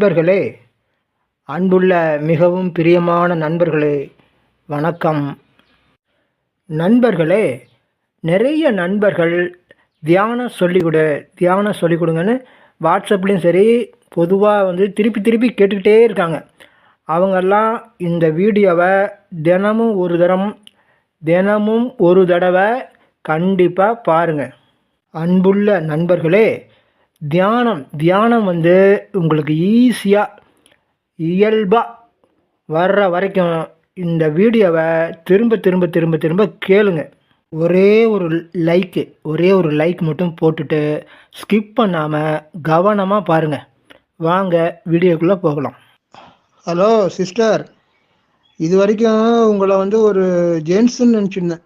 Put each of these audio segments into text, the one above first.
நண்பர்களே அன்புள்ள மிகவும் பிரியமான நண்பர்களே வணக்கம். நண்பர்களே நிறைய நண்பர்கள் தியானம் சொல்லிக் கொடு தியானம் சொல்லிக் கொடுங்கன்னு வாட்ஸ்அப்லேயும் சரி பொதுவாக வந்து திருப்பி திருப்பி கேட்டுக்கிட்டே இருக்காங்க. அவங்கெல்லாம் இந்த வீடியோவை தினமும் ஒரு தரம் தினமும் ஒரு தடவை கண்டிப்பாக பாருங்கள் அன்புள்ள நண்பர்களே தியானம். தியானம் வந்து உங்களுக்கு ஈஸியாக இயல்பாக வர்ற வரைக்கும் இந்த வீடியோவை திரும்ப திரும்ப திரும்ப திரும்ப கேளுங்க. ஒரே ஒரு லைக்கு ஒரே ஒரு லைக் மட்டும் போட்டுட்டு ஸ்கிப் பண்ணாமல் கவனமாக பாருங்கள் வாங்க வீடியோக்குள்ளே போகலாம். ஹலோ சிஸ்டர் இது வரைக்கும் உங்களை வந்து ஒரு ஜென்ஸுன்னு நினச்சிருந்தேன்.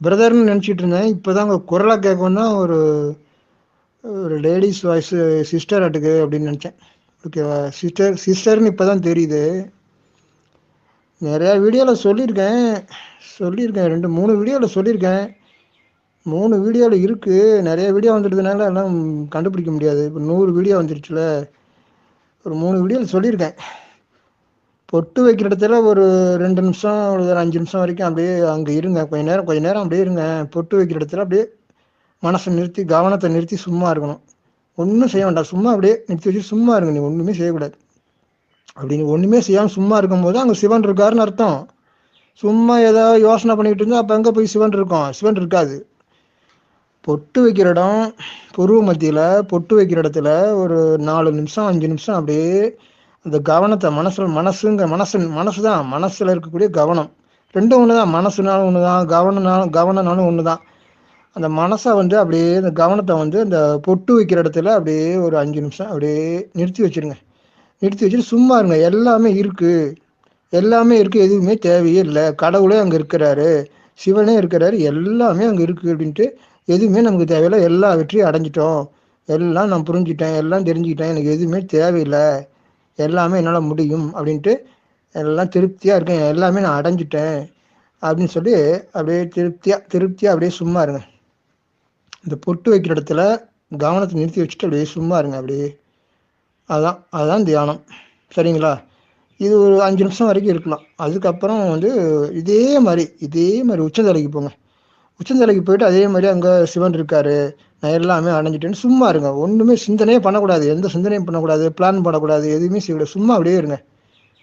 பிரதர்னு நினச்சிட்டு இருந்தேன். இப்போ தான் உங்கள் குரலை கேட்கணுன்னா ஒரு ஒரு லேடிஸ் வாய்ஸ் சிஸ்டர் ஆட்டுக்கு அப்படின்னு நினச்சேன். ஓகேவா சிஸ்டர் சிஸ்டர்னு இப்போ தான் தெரியுது. நிறையா வீடியோவில் சொல்லியிருக்கேன். சொல்லியிருக்கேன். ரெண்டு மூணு வீடியோவில் சொல்லியிருக்கேன். மூணு வீடியோவில் இருக்குது நிறைய வீடியோ வந்துடுதுனால எல்லாம் கண்டுபிடிக்க முடியாது. இப்போ நூறு வீடியோ வந்துருச்சுல. ஒரு மூணு வீடியோவில் சொல்லியிருக்கேன். பொட்டு வைக்கிற இடத்துல ஒரு ரெண்டு நிமிஷம் ஒரு அஞ்சு நிமிஷம் வரைக்கும் அப்படியே அங்கே இருங்க. கொஞ்ச நேரம் கொஞ்ச நேரம் அப்படியே இருங்க. பொட்டு வைக்கிற இடத்துல அப்படியே மனசை நிறுத்தி கவனத்தை நிறுத்தி சும்மா இருக்கணும். ஒன்றும் செய்ய வேண்டாம். சும்மா அப்படியே நிறுத்தி வச்சு சும்மா இருங்க. நீ ஒன்றுமே செய்யக்கூடாது. அப்படின்னு ஒன்றுமே செய்யாமல் சும்மா இருக்கும்போது அங்கே சிவன் இருக்காருன்னு அர்த்தம். சும்மா ஏதாவது யோசனை பண்ணிக்கிட்டு இருந்தால் அப்போ எங்கே போய் சிவன் இருக்கும்? சிவன் இருக்காது. பொட்டு வைக்கிற இடம் புருவ மத்தியில் பொட்டு வைக்கிற இடத்துல ஒரு நாலு நிமிஷம் அஞ்சு நிமிஷம் அப்படியே அந்த கவனத்தை மனசில் மனசுங்க மனசு மனசு தான் மனசில் இருக்கக்கூடிய கவனம். ரெண்டும் ஒன்று தான் மனசுனாலும் ஒன்று தான் கவனனாலும் கவனனாலும் ஒன்று தான் அந்த மனசை வந்து அப்படியே அந்த கவனத்தை வந்து அந்த பொட்டு வைக்கிற இடத்துல அப்படியே ஒரு அஞ்சு நிமிஷம் அப்படியே நிறுத்தி வச்சிருங்க. நிறுத்தி வச்சுட்டு சும்மா இருங்க. எல்லாமே இருக்குது எல்லாமே இருக்குது எதுவுமே தேவையே இல்லை. கடவுளே அங்கே இருக்கிறாரு. சிவனே இருக்கிறாரு. எல்லாமே அங்கே இருக்குது அப்படின்ட்டு எதுவுமே நமக்கு தேவையில்லை. எல்லா வெற்றியும் அடைஞ்சிட்டோம். எல்லாம் நான் புரிஞ்சிட்டேன் எல்லாம் தெரிஞ்சுக்கிட்டேன். எனக்கு எதுவுமே தேவையில்லை. எல்லாமே என்னால் முடியும் அப்படின்ட்டு எல்லாம் திருப்தியாக இருக்கேன். எல்லாமே நான் அடைஞ்சிட்டேன் அப்படின்னு சொல்லி அப்படியே திருப்தியாக திருப்தியாக அப்படியே சும்மா இருங்க. இந்த பொட்டு வைக்கிற இடத்துல கவனத்தை நிறுத்தி வச்சுட்டு அப்படியே சும்மா இருங்க அப்படியே. அதான் அதுதான் தியானம். சரிங்களா? இது ஒரு அஞ்சு நிமிஷம் வரைக்கும் இருக்கலாம். அதுக்கப்புறம் வந்து இதே மாதிரி இதே மாதிரி உச்சந்தலைக்கு போங்க. உச்சந்தலைக்கு போயிட்டு அதே மாதிரி அங்கே சிவன் இருக்காரு நான் எல்லாமே அணைஞ்சிட்டேன்னு சும்மா இருங்க. ஒன்றுமே சிந்தனையே பண்ணக்கூடாது. எந்த சிந்தனையும் பண்ணக்கூடாது. பிளான் பண்ணக்கூடாது. எதுவுமே செய்யக்கூடாது. சும்மா அப்படியே இருங்க.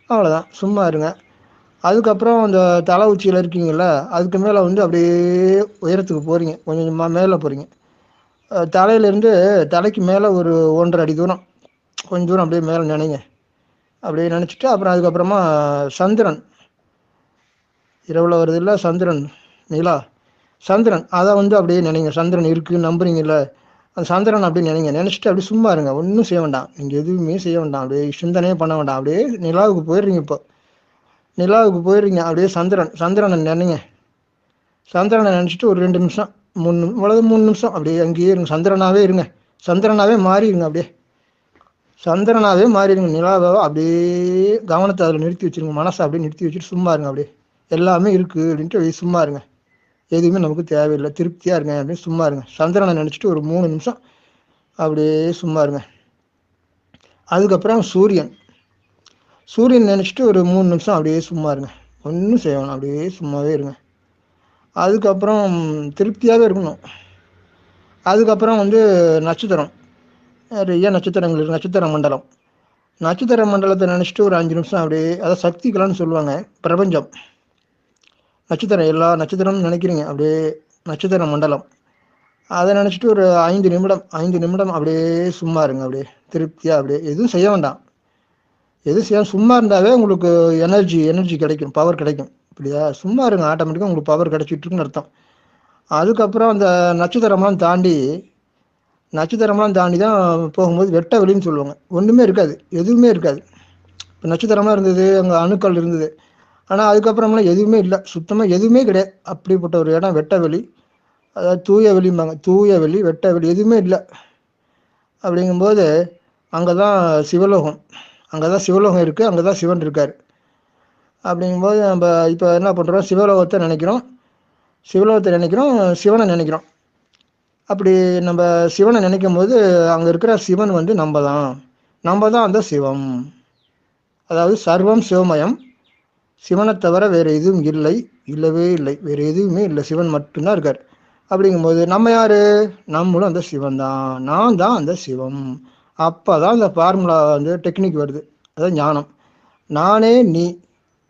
அவ்வளோதான் சும்மா இருங்க. அதுக்கப்புறம் அந்த தலை உச்சியில் இருக்கீங்கள அதுக்கு மேலே வந்து அப்படியே உயரத்துக்கு போகிறீங்க கொஞ்சம் கொஞ்சமாக மேலே போகிறீங்க தலையிலேருந்து தலைக்கு மேலே ஒரு ஒன்றரை அடி தூரம். கொஞ்சம் தூரம் அப்படியே மேலே நினைங்க. அப்படியே நினச்சிட்டு அப்புறம் அதுக்கப்புறமா சந்திரன். இரவில் வருது இல்லை சந்திரன். நிலா. சந்திரன் அதை வந்து அப்படியே நினைங்க. சந்திரன் இருக்குன்னு நம்புறீங்கல்ல அந்த சந்திரன் அப்படியே நினைங்க. நினச்சிட்டு அப்படியே சும்மா இருங்க. ஒன்றும் செய்ய வேண்டாம். நீங்கள் எதுவுமே செய்ய வேண்டாம். அப்படியே சிந்தனையே பண்ண வேண்டாம். அப்படியே நிலாவுக்கு போயிடுறீங்க இப்போ. நிலாவுக்கு போயிடுறீங்க அப்படியே சந்திரன் சந்திரனை நினைங்க. சந்திரனை நினச்சிட்டு ஒரு ரெண்டு நிமிஷம் மூணு அவ்வளவு மூணு நிமிஷம். அப்படியே அங்கேயே இருங்க. சந்திரனாகவே இருங்க. சந்திரனாகவே மாறிடுங்க அப்படியே. சந்திரனாகவே மாறிடுங்க. நிலாவை அப்படியே கவனத்தை அதில் நிறுத்தி வச்சுருங்க. மனசை அப்படியே நிறுத்தி வச்சுட்டு சும்மா இருங்க அப்படியே. எல்லாமே இருக்குது அப்படின்ட்டு அப்படியே சும்மா இருங்க. எதுவுமே நமக்கு தேவையில்லை. திருப்தியாக இருங்க அப்படின்னு சும்மா இருங்க. சந்திரனை நினச்சிட்டு ஒரு மூணு நிமிஷம் அப்படியே சும்மா இருங்க. அதுக்கப்புறம் சூரியன். சூரியன் நினச்சிட்டு ஒரு மூணு நிமிஷம் அப்படியே சும்மா இருங்க. ஒன்றும் செய்ய வேணாம். அப்படியே சும்மாவே இருங்க. அதுக்கப்புறம் திருப்தியாகவே இருக்கணும். அதுக்கப்புறம் வந்து நட்சத்திரம். நிறைய நட்சத்திரங்கள் இருக்குது நட்சத்திர மண்டலம். நட்சத்திர மண்டலத்தை நினச்சிட்டு ஒரு அஞ்சு நிமிஷம் அப்படியே அதாவது சக்திகளான்னு சொல்லுவாங்க பிரபஞ்சம். நட்சத்திரம் எல்லா நட்சத்திரம்னு நினைக்கிறீங்க. அப்படியே நட்சத்திர மண்டலம். அதை நினச்சிட்டு ஒரு ஐந்து நிமிடம் ஐந்து நிமிடம் அப்படியே சும்மா இருங்க. அப்படியே திருப்தியாக அப்படியே. எதுவும் செய்ய வேண்டாம். எதுவும் செய்யணும் சும்மா இருந்தாவே உங்களுக்கு எனர்ஜி எனர்ஜி கிடைக்கும் பவர் கிடைக்கும். இப்படியா சும்மா இருங்க ஆட்டோமேட்டிக்காக உங்களுக்கு பவர் கிடைச்சிட்டுருக்குன்னு அர்த்தம். அதுக்கப்புறம் அந்த நட்சத்திரம்லாம் தாண்டி நட்சத்திரம்லாம் தாண்டி தான் போகும்போது வெட்ட வெளின்னு சொல்லுவாங்க. ஒன்றுமே இருக்காது எதுவுமே இருக்காது. இப்போ நட்சத்திரம்லாம் இருந்தது அங்கே அணுக்கள் இருந்தது. ஆனால் அதுக்கப்புறம்லாம் எதுவுமே இல்லை. சுத்தமாக எதுவுமே கிடையாது. அப்படிப்பட்ட ஒரு இடம் வெட்ட வெளி. அதாவது தூய வெளிம்பாங்க. தூய வெளி வெட்ட வெளி எதுவுமே இல்லை. அப்படிங்கும்போது அங்கே தான் சிவலோகம். அங்கே தான் சிவலோகம் இருக்குது அங்கே தான் சிவன் இருக்கார். அப்படிங்கும்போது நம்ம இப்போ என்ன பண்ணுறோம் சிவலோகத்தை நினைக்கிறோம். சிவலோகத்தை நினைக்கிறோம் சிவனை நினைக்கிறோம். அப்படி நம்ம சிவனை நினைக்கும் போது அங்கே இருக்கிற சிவன் வந்து நம்ம தான் நம்ம தான் அந்த சிவம். அதாவது சர்வம் சிவமயம். சிவனை தவிர வேறு எதுவும் இல்லை இல்லவே இல்லை. வேறு எதுவுமே இல்லை. சிவன் மட்டும்தான் இருக்கார். அப்படிங்கும்போது நம்ம யார்? நம்மளும் அந்த சிவன் தான் நான் தான் அந்த சிவம். அப்போ தான் இந்த ஃபார்முலா வந்து டெக்னிக் வருது. அதுதான் ஞானம். நானே நீ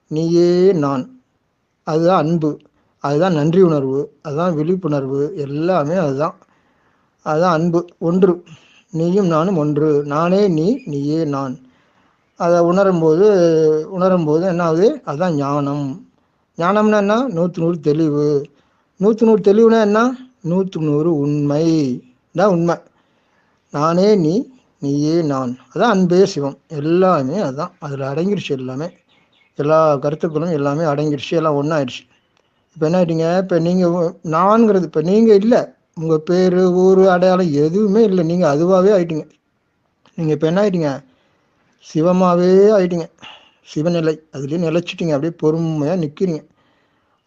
நீயே நான். அதுதான் அன்பு. அதுதான் நன்றி உணர்வு. அதுதான் விழிப்புணர்வு. எல்லாமே அதுதான். அதுதான் அன்பு. ஒன்று. நீயும் நானும் ஒன்று. நானே நீ நீயே நான். அதை உணரும்போது உணரும்போது என்ன ஆகுது அதுதான் ஞானம். ஞானம்னா என்ன? நூற்று நூறு தெளிவு. நூற்று நூறு தெளிவுனா என்ன? நூற்று நூறு உண்மை. தான் உண்மை. நானே நீ நீயே நான். அதான் அன்பே சிவம். எல்லாமே அதுதான் அதில் அடங்கிருச்சு எல்லாமே. எல்லா கருத்துக்களும் எல்லாமே அடங்கிருச்சு. எல்லாம் ஒன்றாயிடுச்சு இப்போ என்ன ஆகிட்டீங்க இப்போ நீங்கள் நான்கிறது இப்போ நீங்கள் இல்லை. உங்கள் பேர் ஊர் அடையாளம் எதுவுமே இல்லை. நீங்கள் அதுவாகவே ஆயிட்டீங்க. நீங்கள் இப்போ என்ன ஆயிட்டீங்க? சிவமாகவே ஆயிட்டீங்க. சிவநிலை. அதுலேயே நிலச்சிட்டிங்க. அப்படியே பொறுமையாக நிற்கிறீங்க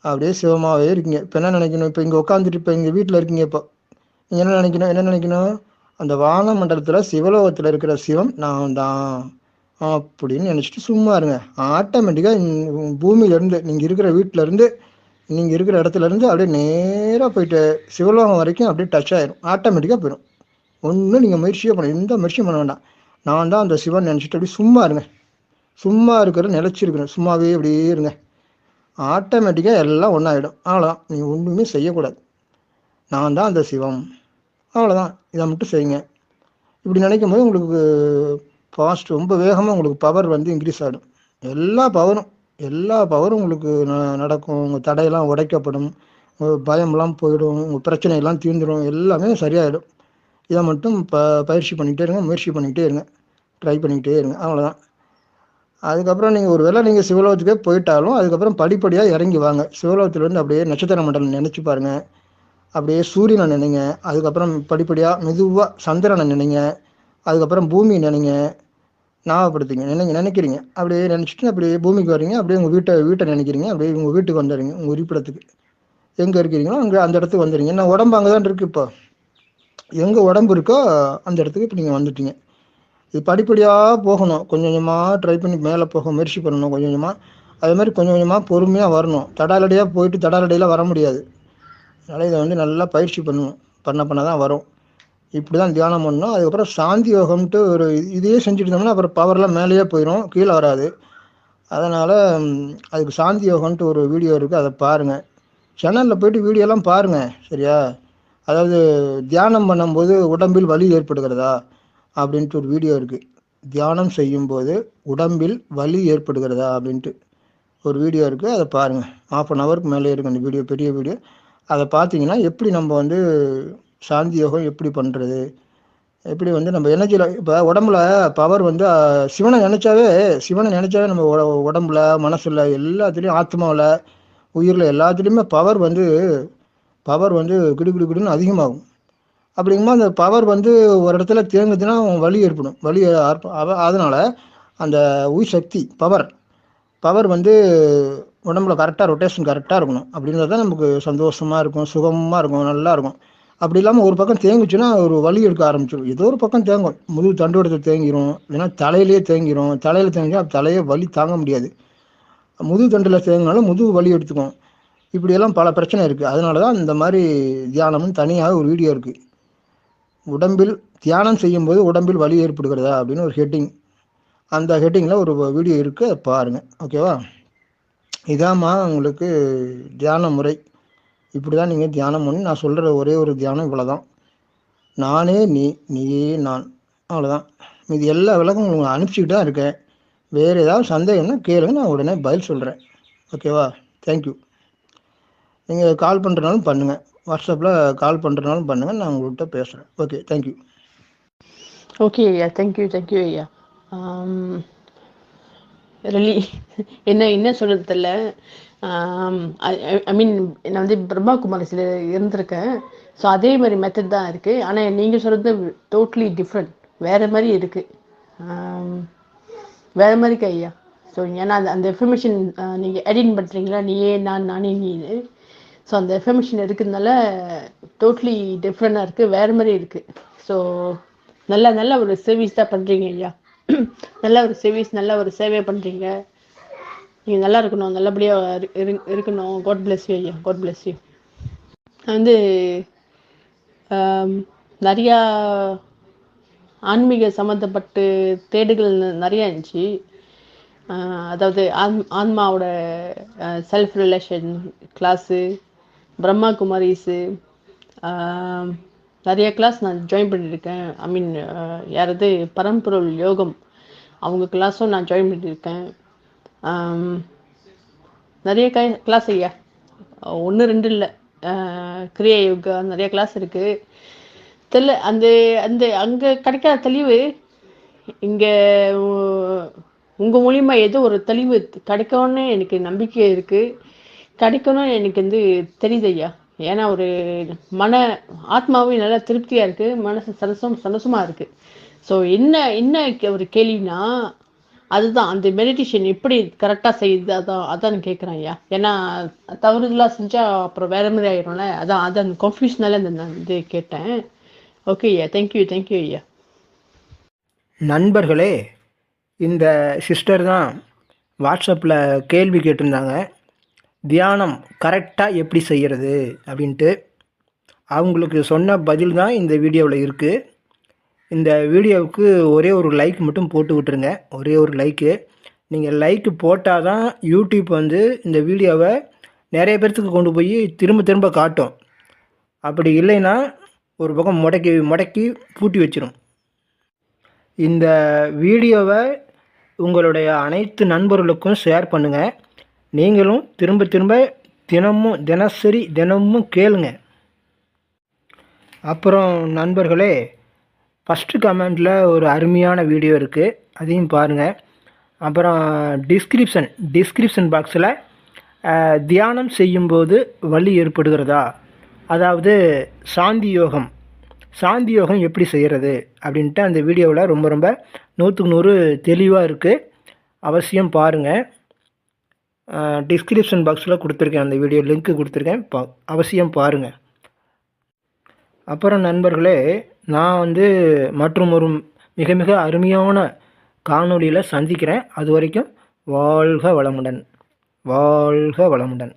அப்படியே சிவமாகவே இருக்கீங்க. இப்போ என்ன நினைக்கணும்? இப்போ இங்கே உட்காந்துட்டு இப்போ எங்கள் வீட்டில் இருக்கீங்க இப்போ. நீங்கள் என்ன நினைக்கணும்? என்ன நினைக்கணும்? அந்த வான மண்டலத்தில் சிவலோகத்தில் இருக்கிற சிவம் நான் தான் அப்படின்னு நினச்சிட்டு சும்மா இருங்க. ஆட்டோமேட்டிக்காக பூமியிலேருந்து நீங்கள் இருக்கிற வீட்டிலேருந்து நீங்கள் இருக்கிற இடத்துலேருந்து அப்படியே நேராக போயிட்டு சிவலோகம் வரைக்கும் அப்படியே டச் ஆயிரும். ஆட்டோமேட்டிக்காக போயிடும் ஒன்றும் நீங்கள் முயற்சியே பண்ண எந்த முயற்சியும் பண்ண வேண்டாம். நான் தான் அந்த சிவன் நினச்சிட்டு அப்படியே சும்மா இருங்க. சும்மா இருக்கிற நிலச்சிருக்கணும். சும்மாவே அப்படியே இருங்க. ஆட்டோமேட்டிக்காக எல்லாம் ஒன்றாயிடும் அவ்வளோதான் நீங்கள் ஒன்றுமே செய்யக்கூடாது. நான் தான் அந்த சிவம். அவ்வளோதான் இதை மட்டும் செய்யுங்க. இப்படி நினைக்கும் போது உங்களுக்கு ஃபாஸ்ட் ரொம்ப வேகமாக உங்களுக்கு பவர் வந்து இன்க்ரீஸ் ஆகிடும் எல்லா பவரும் எல்லா பவரும் உங்களுக்கு ந- நடக்கும். உங்கள் தடையெல்லாம் உடைக்கப்படும். உங்கள் பயம்லாம் போயிடும். உங்கள் பிரச்சனையெல்லாம் தீர்ந்துடும் எல்லாமே சரியாயிடும். இதை மட்டும் ப பயிற்சி பண்ணிக்கிட்டே இருங்க. முயற்சி பண்ணிக்கிட்டே இருங்க. ட்ரை பண்ணிக்கிட்டே இருங்க. அவ்வளோதான் அதுக்கப்புறம் நீங்கள் ஒரு வேளை நீங்கள் சிவலோகத்துக்கே போயிட்டாலும் அதுக்கப்புறம் படிப்படியாக இறங்கி வாங்க. சிவலோகத்துலேருந்து அப்படியே நட்சத்திர மண்டலம் நினச்சி பாருங்கள் அப்படியே சூரியனை நினைங்க. அதுக்கப்புறம் படிப்படியாக மெதுவாக சந்திரனை நினைங்க. அதுக்கப்புறம் பூமி நினைங்க. ஞாபகப்படுத்திங்க. நினைங்க நினைக்கிறீங்க. அப்படியே நினச்சிட்டு அப்படியே பூமிக்கு வர்றீங்க. அப்படியே உங்கள் வீட்டை வீட்டை நினைக்கிறீங்க. அப்படியே உங்கள் வீட்டுக்கு வந்துடுறீங்க. உங்கள் இருப்பிடத்துக்கு. எங்கே இருக்கிறீங்களோ அங்கே அந்த இடத்துக்கு வந்துடுறீங்க. என்ன உடம்பு அங்கே தான் இருக்குது இப்போ? எங்கே உடம்பு இருக்கோ அந்த இடத்துக்கு இப்போ நீங்கள் வந்துட்டீங்க. இது படிப்படியாக போகணும். கொஞ்சம் கொஞ்சமாக ட்ரை பண்ணி மேலே போக முயற்சி பண்ணணும். கொஞ்சம் கொஞ்சமாக அதே மாதிரி கொஞ்சம் கொஞ்சமாக பொறுமையாக வரணும். தடாலடியாக போயிட்டு தடாலடியில் வர முடியாது. அதனால் இதை வந்து நல்லா பயிற்சி பண்ணணும் பண்ண பண்ண தான் வரும். இப்படி தான் தியானம் பண்ணணும். அதுக்கப்புறம் சாந்தி யோகம்ட்டு ஒரு இதையே செஞ்சுட்டு இருந்தோம்னா அப்புறம் பவர்லாம் மேலேயே போயிடும் கீழே வராது. அதனால் அதுக்கு சாந்தி யோகம்ன்ட்டு ஒரு வீடியோ இருக்குது அதை பாருங்கள் சேனலில் போயிட்டு வீடியோலாம் பாருங்கள் சரியா? அதாவது தியானம் பண்ணும்போது உடம்பில் வலி ஏற்படுகிறதா? அப்படின்ட்டு ஒரு வீடியோ இருக்குது தியானம் செய்யும்போது உடம்பில் வலி ஏற்படுகிறதா? அப்படின்ட்டு ஒரு வீடியோ இருக்குது அதை பாருங்கள் ஆஃப் அன் ஹவருக்கு மேலே இருக்குது அந்த வீடியோ பெரிய வீடியோ அதை பார்த்தீங்கன்னா எப்படி நம்ம வந்து சாந்தி யோகம் எப்படி பண்ணுறது எப்படி வந்து நம்ம எனர்ஜியில் இப்போ உடம்புல பவர் வந்து சிவனை நினச்சாவே சிவனை நினச்சாவே நம்ம உடம்புல மனசில் எல்லாத்துலேயும் ஆத்மாவில் உயிரில் எல்லாத்துலேயுமே பவர் வந்து பவர் வந்து கிடு கிடு கிடுன்னு அதிகமாகும். அப்படிங்கும்போது அந்த பவர் வந்து ஒரு இடத்துல தேங்குதுன்னா வலி ஏற்படும். வலி அதனால் அந்த உயிர் சக்தி பவர் பவர் வந்து உடம்புல கரெக்டாக ரொட்டேஷன் கரெக்டாக இருக்கணும். அப்படின்றது தான் நமக்கு சந்தோஷமாக இருக்கும் சுகமாக இருக்கும் நல்லா இருக்கும். அப்படி இல்லாமல் ஒரு பக்கம் தேங்குச்சுன்னா ஒரு வலி எடுக்க ஆரம்பிச்சிடும் ஏதோ ஒரு பக்கம் தேங்கும். முதுகு தண்டுவடத்தில் தேங்கிரும். இல்லைன்னா தலையிலேயே தேங்கிரும். தலையில் தேங்கிச்சா தலையே வலி தாங்க முடியாது. முதுகு தண்டில் தேங்கினாலும் முதுகு வலி எடுத்துக்கும். இப்படியெல்லாம் பல பிரச்சனை இருக்குது அதனால தான் இந்த மாதிரி தியானம்னு தனியாக ஒரு வீடியோ இருக்குது உடம்பில் தியானம் செய்யும்போது உடம்பில் வலி ஏற்படுகிறதா அப்படின்னு ஒரு ஹெட்டிங் அந்த ஹெட்டிங்கில் ஒரு வீடியோ இருக்குது அதை பாருங்கள் ஓகேவா இதாம்மா உங்களுக்கு தியான முறை. இப்படி தான் நீங்கள் தியானம் பண்ணி நான் சொல்கிற ஒரே ஒரு தியானம் இவ்வளோ தான் நானே நீ நீயே நான். அவ்வளோதான் இது எல்லா விளக்கம் உங்களுக்கு அனுப்பிச்சிக்கிட்டு தான் இருக்கேன். வேறு ஏதாவது சந்தேகம்னா கேளுங்க நான் உடனே பதில் சொல்கிறேன் ஓகேவா? தேங்க்யூ நீங்கள் கால் பண்ணுறனாலும் பண்ணுங்கள் வாட்ஸ்அப்பில் கால் பண்ணுறனாலும் பண்ணுங்கள் நான் உங்கள்கிட்ட பேசுகிறேன் ஓகே தேங்க்யூ ஓகே ஐயா. தேங்க்யூ தேங்க்யூ ஐயா. Um, ரிலி என்ன என்ன சொல்றது தெரியல ஐ மீன் நான் வந்து பிரம்மா குமாரிஸில் இருந்திருக்கேன். ஸோ அதே மாதிரி மெத்தட் தான் இருக்குது ஆனால் நீங்கள் சொல்கிறது டோட்லி டிஃப்ரெண்ட் வேறு மாதிரி இருக்குது வேறு மாதிரி இருக்கு ஐயா. ஸோ ஏன்னா அந்த அந்த இன்ஃபர்மேஷன் நீங்கள் எடிட் பண்ணுறீங்களா நீயே நான் நானே நீனு. ஸோ அந்த இன்ஃபர்மேஷன் இருக்கிறதுனால டோட்லி டிஃப்ரெண்டாக இருக்குது வேறு மாதிரி இருக்குது ஸோ நல்ல நல்ல ஒரு சர்வீஸ் தான் பண்ணுறீங்க ஐயா. நல்ல ஒரு சர்வீஸ் நல்ல ஒரு சேவை பண்ணுறீங்க நீங்கள் நல்லா இருக்கணும் நல்லபடியாக இருக்கணும். காட் பிளஸ் யூ ஐயா. காட் பிளஸ் யூ வந்து நிறையா ஆன்மீக சம்மந்தப்பட்டு தேடுகள் நிறையா இருந்துச்சு. அதாவது ஆன் ஆன்மாவோட self relation class Brahma Kumaris நிறைய கிளாஸ் நான் ஜாயின் பண்ணியிருக்கேன். ஐ மீன் uh, யாராவது பரம்பொருள் யோகம். அவங்க கிளாஸும் நான் ஜாயின் பண்ணியிருக்கேன். நிறைய கை கிளாஸ் ஐயா. ஒன்று ரெண்டு இல்லை. கிரியா யோகா நிறைய கிளாஸ் இருக்குது தெரியல அந்த அந்த அங்கே கிடைக்காத தெளிவு இங்கே உங்கள் மூலியமா ஏதோ ஒரு தெளிவு கிடைக்கும்னு எனக்கு நம்பிக்கை இருக்குது கிடைக்கணும்னு எனக்கு வந்து தெரியுது ஐயா. ஏன்னா ஒரு மன ஆத்மாவும் நல்லா திருப்தியாக இருக்குது மனசு சந்தோஷம் சந்தோஷமாக இருக்குது ஸோ என்ன என்ன கே- ஒரு கேள்வினா அதுதான் அந்த மெடிடேஷன் எப்படி கரெக்டாக செய்யுது அதான் அதான் நான் கேட்குறேன் ஐயா. ஏன்னா தவறுதலாக செஞ்சால் அப்புறம் வேற மாதிரி ஆயிரும்ல? அதான் அதான் கன்ஃபியூஷனால இந்த நான் இது கேட்டேன். ஓகே ஐயா. தேங்க்யூ தேங்க்யூ ஐயா. நண்பர்களே இந்த சிஸ்டர் தான் வாட்ஸ்அப்பில் கேள்வி கேட்டிருந்தாங்க. தியானம் கரெக்டாக எப்படி செய்கிறது அப்படின்ட்டு அவங்களுக்கு சொன்ன பதில் தான் இந்த வீடியோவில் இருக்குது இந்த வீடியோவுக்கு ஒரே ஒரு லைக் மட்டும் போட்டு விட்டுருங்க. ஒரே ஒரு லைக்கு நீங்கள் லைக்கு போட்டால் தான் யூடியூப் வந்து இந்த வீடியோவை நிறைய பேர்த்துக்கு கொண்டு போய் திரும்ப திரும்ப காட்டும். அப்படி இல்லைன்னா ஒரு பக்கம் முடக்கி முடக்கி பூட்டி வச்சிடும் இந்த வீடியோவை உங்களுடைய அனைத்து நண்பர்களுக்கும் ஷேர் பண்ணுங்கள் நீங்களும் திரும்ப திரும்ப தினமும் தினசரி தினமும் கேளுங்க. அப்புறம் நண்பர்களே ஃபஸ்ட்டு கமெண்டில் ஒரு அருமையான வீடியோ இருக்குது அதையும் பாருங்கள் அப்புறம் டிஸ்கிரிப்ஷன் டிஸ்கிரிப்ஷன் பாக்ஸில் தியானம் செய்யும்போது வலி ஏற்படுகிறதா? அதாவது சாந்தி யோகம். சாந்தி யோகம் எப்படி செய்கிறது அப்படின்ட்டு அந்த வீடியோவில் ரொம்ப ரொம்ப நூற்றுக்கு நூறு தெளிவாக இருக்குது அவசியம் பாருங்கள் டிஸ்கிரிப்ஷன் பாக்ஸில் கொடுத்துருக்கேன். அந்த வீடியோ லிங்க்கு கொடுத்துருக்கேன். பா அவசியம் பாருங்கள் அப்புறம் நண்பர்களே நான் வந்து மற்றும் ஒரு மிக மிக அருமையான காணொளியில் சந்திக்கிறேன். அது வரைக்கும் வாழ்க வளமுடன். வாழ்க வளமுடன்.